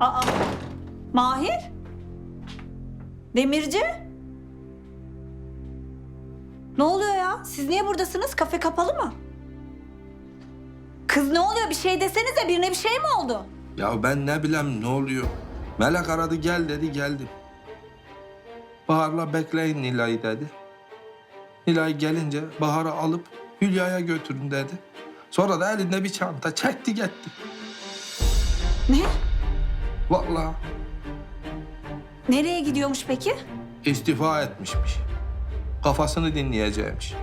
Aa, Mahir? Demirci? Ne oluyor ya? Siz niye buradasınız? Kafe kapalı mı? Kız ne oluyor? Bir şey desenize. Birine bir şey mi oldu? Ya ben ne bileyim ne oluyor. Melek aradı gel dedi geldim. Bahar'la bekleyin Nilay'ı dedi. Nilay gelince Bahar'ı alıp Hülya'ya götürün dedi. Sonra da elinde bir çanta çekti gitti. Ne? Vallahi Nereye gidiyormuş peki? istifa etmişmiş. Kafasını dinleyeceğimiş.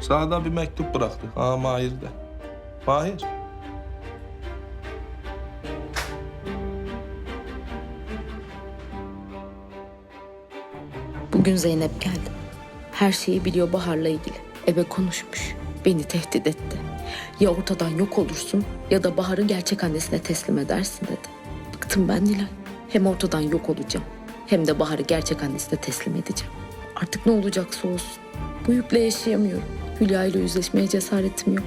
Sağda bir mektup bıraktı. Ha Mahir de. Mahir. Bugün Zeynep geldi. Her şeyi biliyor Bahar'la ilgili. Eve konuşmuş. Beni tehdit etti. Ya ortadan yok olursun ya da Bahar'ı gerçek annesine teslim edersin dedi. Bıktım ben Nilay. Hem ortadan yok olacağım hem de Bahar'ı gerçek annesine teslim edeceğim. Artık ne olacaksa olsun. Bu yükle yaşayamıyorum. Hülya ile yüzleşmeye cesaretim yok.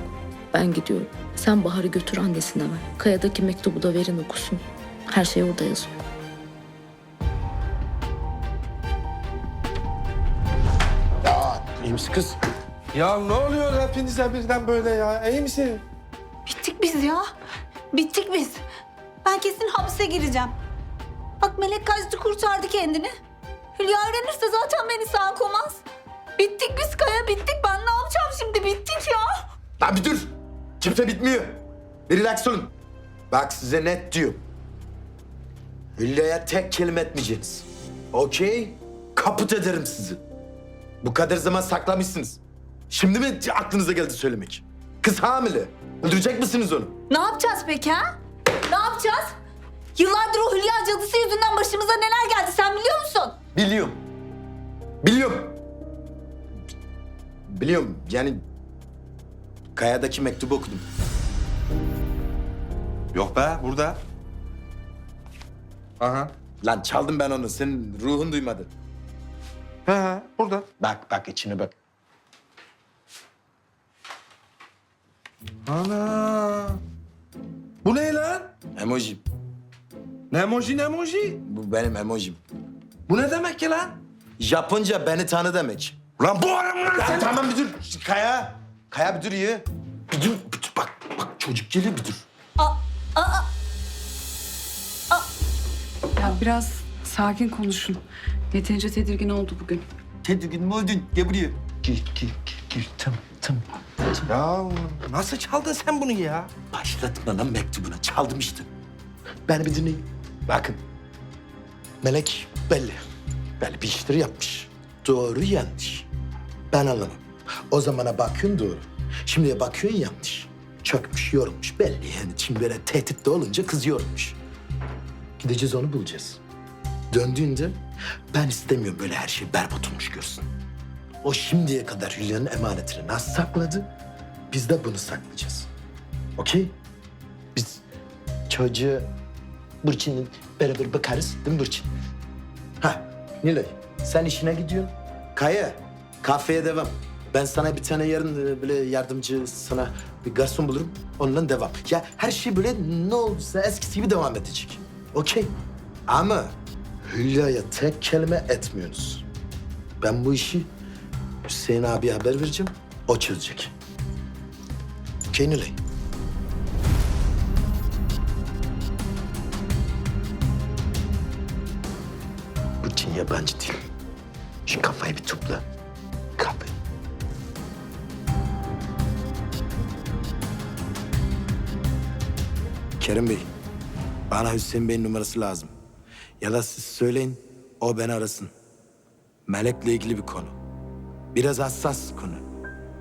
Ben gidiyorum. Sen Bahar'ı götür annesine ver. Kayadaki mektubu da verin okusun. Her şey orada yazıyor. İyi misin kız? Ya ne oluyor hepinize birden böyle ya? İyi misin? Bittik biz ya. Bittik biz. Ben kesin hapse gireceğim. Bak Melek kaçtı kurtardı kendini. Hülya öğrenirse zaten beni sağ komaz. Bittik biz Kaya bittik. Ben ne yapacağım şimdi? Bittik ya. Lan bir dur. Kimse bitmiyor. Bir relax olun. Bak size net diyorum. Hülya'ya tek kelime etmeyeceksiniz. Okey? Kaput ederim sizi. Bu kadar zaman saklamışsınız. Şimdi mi aklınıza geldi söylemek? Kız hamile. Öldürecek misiniz onu? Ne yapacağız peki ha? Ne yapacağız? Yıllardır o Hülya cadısı yüzünden başımıza neler geldi sen biliyor musun? Biliyorum. Biliyorum. Biliyorum yani... Kaya'daki mektubu okudum. Yok be burada. Aha. Lan çaldım ben onu. Senin ruhun duymadı. He he burada. Bak bak içine bak. Ana. Bu ne lan? Emoji. Ne emoji ne emoji? Bu benim emojim. Bu ne demek ki lan? Japonca beni tanı demek. Lan bu adam lan sen. tamam bir dur. Kaya. Kaya bir dur ya. Bir dur. Bir dur. Bak bak çocuk geliyor bir dur. Ya biraz sakin konuşun. Yeterince tedirgin oldu bugün. Tedirgin mi oldun? Gel buraya. Gir gir gir gir. Tamam tamam. Ya nasıl çaldın sen bunu ya? Başlatma lan mektubunu. Çaldım işte. Beni bir dinleyin. Bakın. Melek belli. Belli bir işleri yapmış. Doğru yanlış. Ben anlamam. O zamana bakıyorsun doğru. Şimdiye bakıyorsun yanlış. Çökmüş, yorulmuş. Belli yani. Şimdi böyle tehditli olunca kız yorulmuş. Gideceğiz onu bulacağız. Döndüğünde ben istemiyorum böyle her şey berbat olmuş görsün. O şimdiye kadar Hülya'nın emanetini nasıl sakladı? Biz de bunu saklayacağız. Okey? Biz çocuğu Burçin'le beraber bakarız değil mi Burçin? Ha Nilay sen işine gidiyorsun. Kaya kafeye devam. Ben sana bir tane yarın e, böyle yardımcı sana bir garson bulurum. Onunla devam. Ya her şey böyle ne olursa eskisi gibi devam edecek. Okey. Ama Hülya'ya tek kelime etmiyorsunuz. Ben bu işi Hüseyin abiye haber vereceğim. O çözecek. Okey Nilay? Burçin yabancı değil. Şu kafayı bir topla. Kapı. Kerim Bey, bana Hüseyin Bey'in numarası lazım. Ya da siz söyleyin, o beni arasın. Melek'le ilgili bir konu. Biraz hassas konu.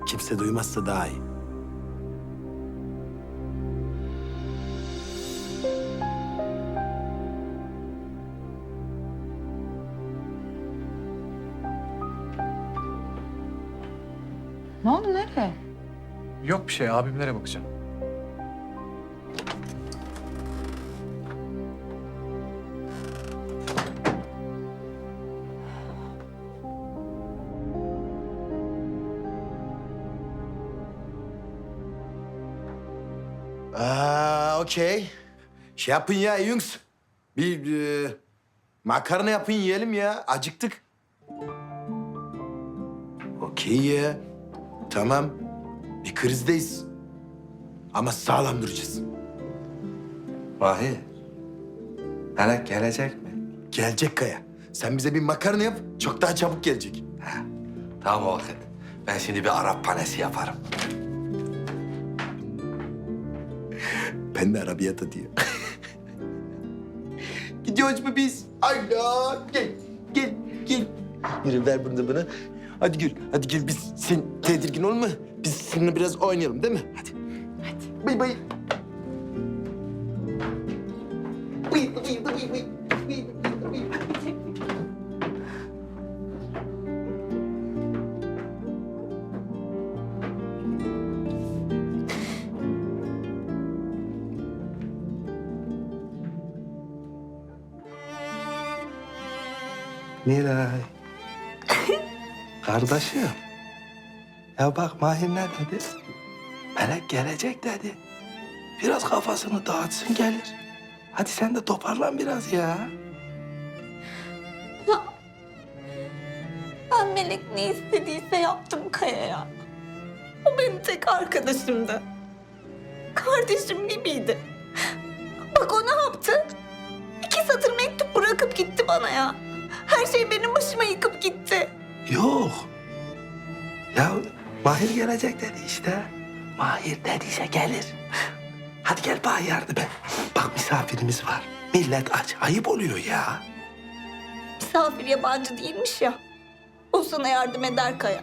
Kimse duymazsa daha iyi. Ne oldu nereye? Yok bir şey. Abimlere bakacağım. Aa, okey. Şey yapın ya Yungs. Bir e, makarna yapın yiyelim ya. Acıktık. Okey ya. Tamam. Bir krizdeyiz. Ama sağlam duracağız. Mahir. Melek gelecek mi? Gelecek Kaya. Sen bize bir makarna yap. Çok daha çabuk gelecek. Tamam o vakit. Ben şimdi bir Arap panesi yaparım. Ben de arabiyata diyor. Gidiyoruz mu biz? Allah gel, gel, gel. Yürü ver bunu da bana. Hadi gül, hadi gel biz sen tedirgin olma. Biz seninle biraz oynayalım değil mi? Hadi. Hadi. Bay bay. Bay bay bay bay bay. Nilay. Kardeşim. Ya bak Mahir ne dedi? Melek gelecek dedi. Biraz kafasını dağıtsın gelir. Hadi sen de toparlan biraz ya. Ben Melek ne istediyse yaptım Kaya'ya. O benim tek arkadaşımdı. Kardeşim gibiydi. Bak o ne yaptı? İki satır mektup bırakıp gitti bana ya. Her şey benim başıma yıkıp gitti. Yok. Ya Mahir gelecek dedi işte. Mahir dediyse gelir. Hadi gel bana yardım et. Bak misafirimiz var. Millet aç. Ayıp oluyor ya. Misafir yabancı değilmiş ya. O sana yardım eder Kaya.